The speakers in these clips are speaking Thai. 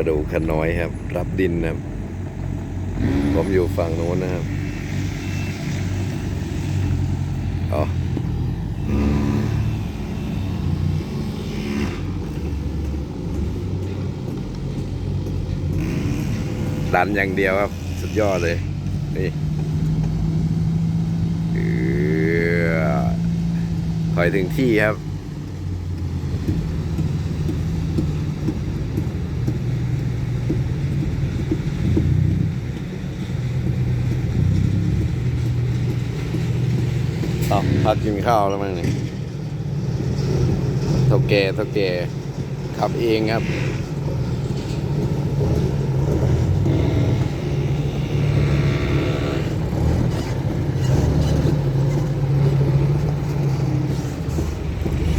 จะดูคันน้อยครับ รับดินนะครับ ผมอยู่ฝั่งโน้นนะครับอ๋อดันอย่างเดียวครับ สุดยอดเลย นี่เออถอยถึงที่ครับ เอพักกินข้าวแล้วมั้งเนี่ยเท่าแก่เท่าแก่ขับเองครับ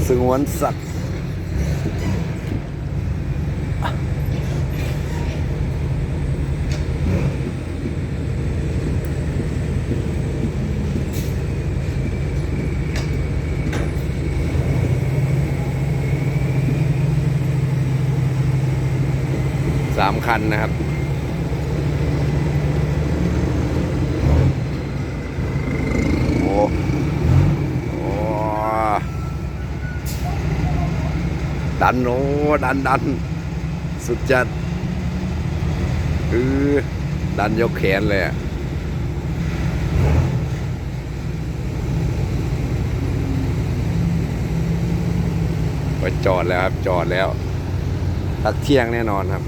สงวนสัตว์ คันนะครับ โอ้โอ้ดันโอ้ดันดัน สุดจัดเออดันยกแขนเลยอะไปจอดแล้วครับ จอดแล้วตักเที่ยงแน่นอนครับ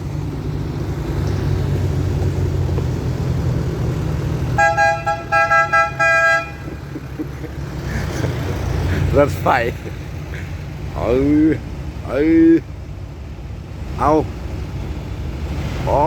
ถไฟเออเออเอาอ๋อ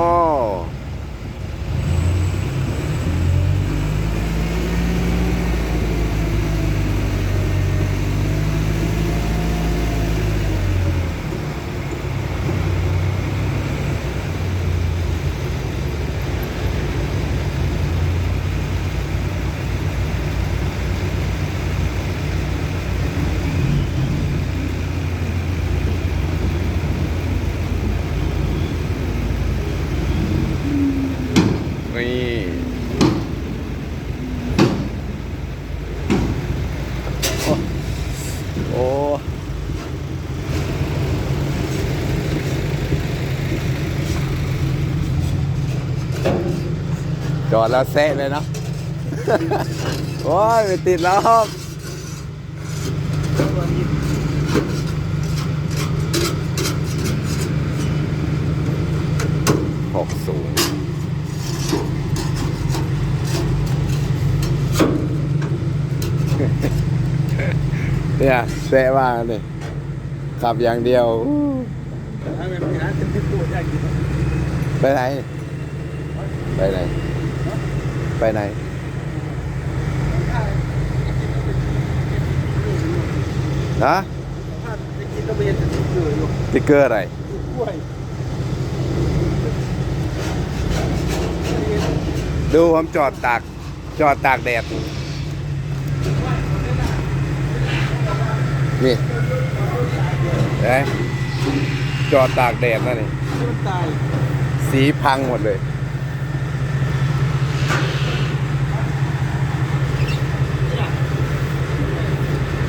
นี่โอ้ จอดแล้วแซะเลยเนาะ โอ้ยไม่ติดแล้วครับหกศูนย์เนี่ยแซะว่าเนี่ยขับอย่างเดียวอู้ถ้าเป็นงานเป็นที่พูดได้กินไปไหน ไปไหน ไปไหน นะติ๊กเกอร์อะไรกล้วยดูผมจอดตาก จอดตากแดด นี่เห็นไจอดตากแดดนั่นนี่สีพังหมดเลย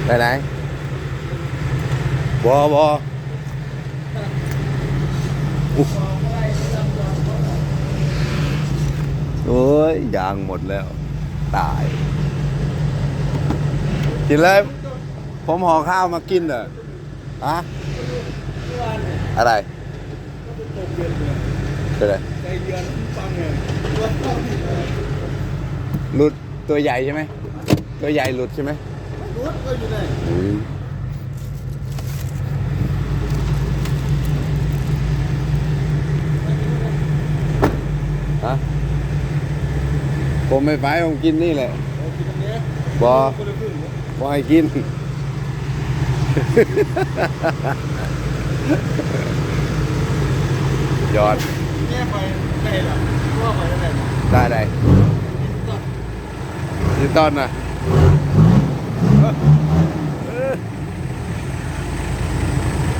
ไปไหนบอบออุ๊ยโอ้ยยางหมดแล้ว ตาย กินเลย ผมห่อข้าวมากินเหรออะอะไรเป็นไรใจเยือนฟังไงรถก็มีหลุดตัวใหญ่ใช่ไหม ตัวใหญ่หลุดใช่ไหม รถก็อยู่ไหนฮะผมไม่ไปผมกินนี่แหละโอ้กินตรงนี้บอคนละครึ่งบอให้กิน ยอดแม่ไปได้หรอว่าไปได้หรอได้ได้ยินต้นนะ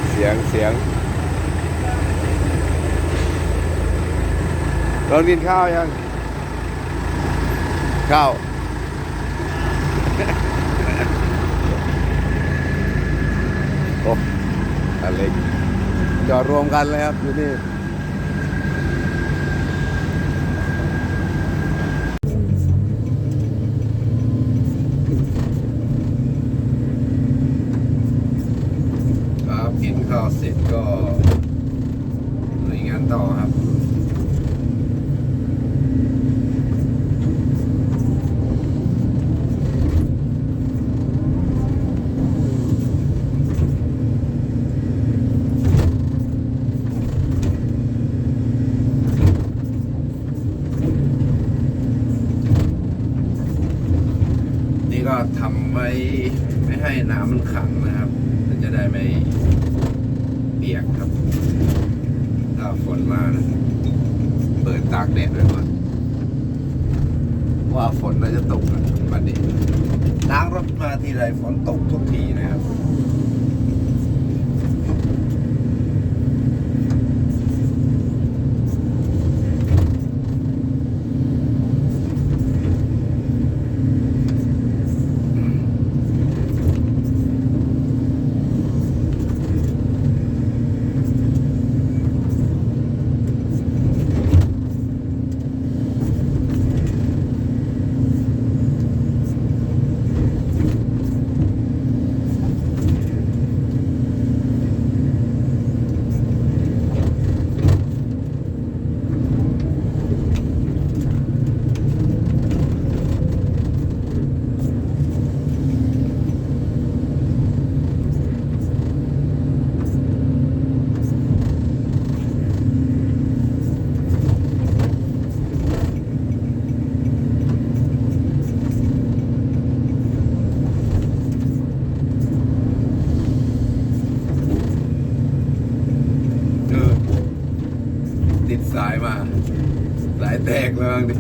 เสียงเสียง เรากินข้าวยัง ข้าวโอ้อเล็กจอดรวมกันเลยครับอยู่นี่ ครับกินข้าวเสร็จก็ลุยงานต่อครับ นี่ ก็ทำไว้ไม่ให้น้ำมันขังนะครับ มันจะได้ไม่เปียกครับ ถ้าฝนมานะเปิดตากแดดไว้ก่อนว่าฝนน่าจะตกนะวันนี้ล้างรถมาทีไรฝนตกทุกทีนะครับ เออติด สายมา สายแตกแล้วมั้งดิ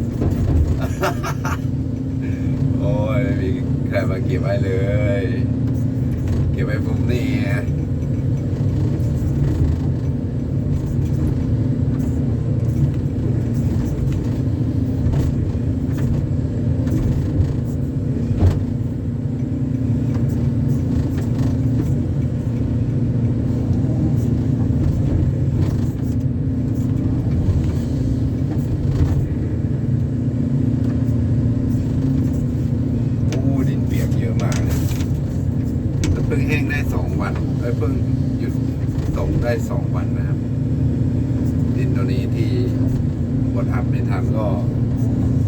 โอ้ยไม่มีใครมาเก็บไว้เลย เก็บไว้ผมนี่ไงอู้ดินเปียกเยอะมากเลยแล้วเพิ่งแห้งได้สอง วันเอ้ยเพิ่งหยุดตกได้สองวันนะครับ ดินตัวนี้ที่บดอัพไม่ทันก็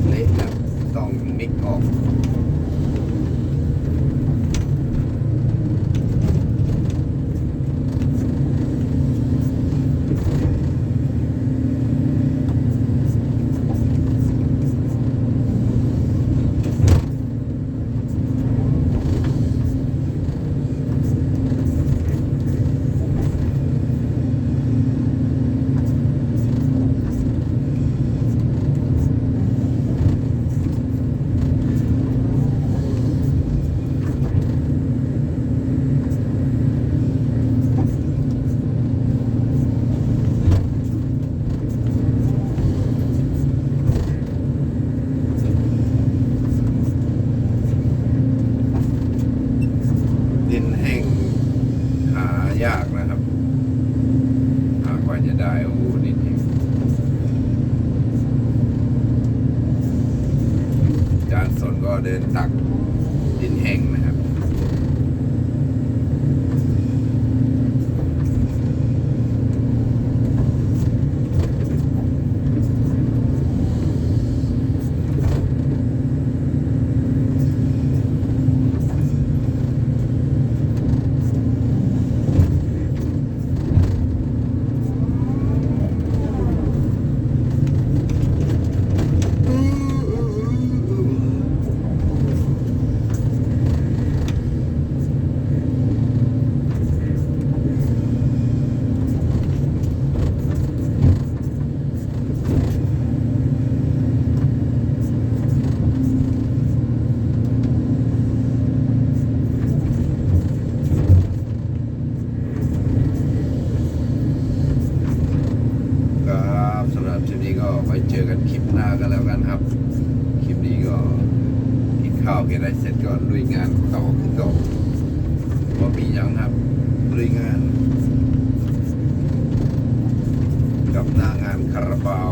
เละครับต้องมิกออก ดินแห้งหายากนะครับ หากว่าจะได้โอ้โหดินแห้งจานสนักดินแห้งนะครับ ข่าวเก็บอะไรเสร็จก่อนลุยงานต่อขึ้นก่อนว่ามีอย่างครับลุยงาน กับหน้างานคาราบาว